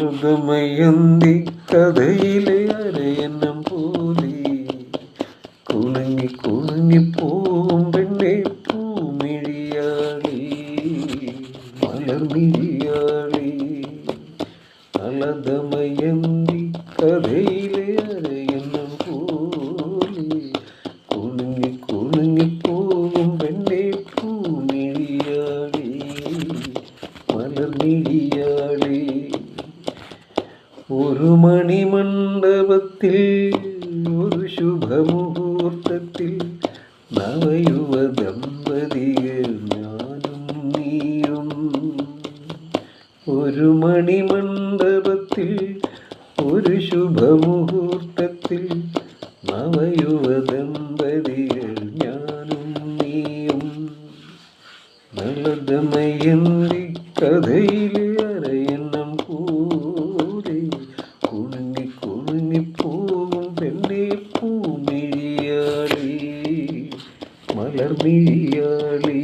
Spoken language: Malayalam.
മൃതമയന്തി കഥയിലെ അരയന്നം പോലെ കുണുങ്ങി കുണുങ്ങി പോവും പെണ്ണെ പൂമിഴിയാളി മലർമിഴിയാളി നളതമയന്തി കൂലി കുണുങ്ങി കുണുങ്ങി പോവും പെണ്ണെ പൂമിഴിയാളി മലർമിഴിയാളി ഒരു മണിമണ്ഡപത്തിൽ ഒരു ശുഭമുഹൂർത്തത്തിൽ നവയുവ ദമ്പതികൾ ഞാനും നീയും. ഒരു മണിമണ്ഡപത്തിൽ ഒരു ശുഭമുഹൂർത്തത്തിൽ നവയുവദമ്പതികൾ ഞാനും നീയും. നല്ലതമയന്തി കഥയിലെ അരയന്നം പോലെ കുണുങ്ങി കുണുങ്ങി പോകും പെണ്ണെ പൂമിഴിയാളി മലർമിഴി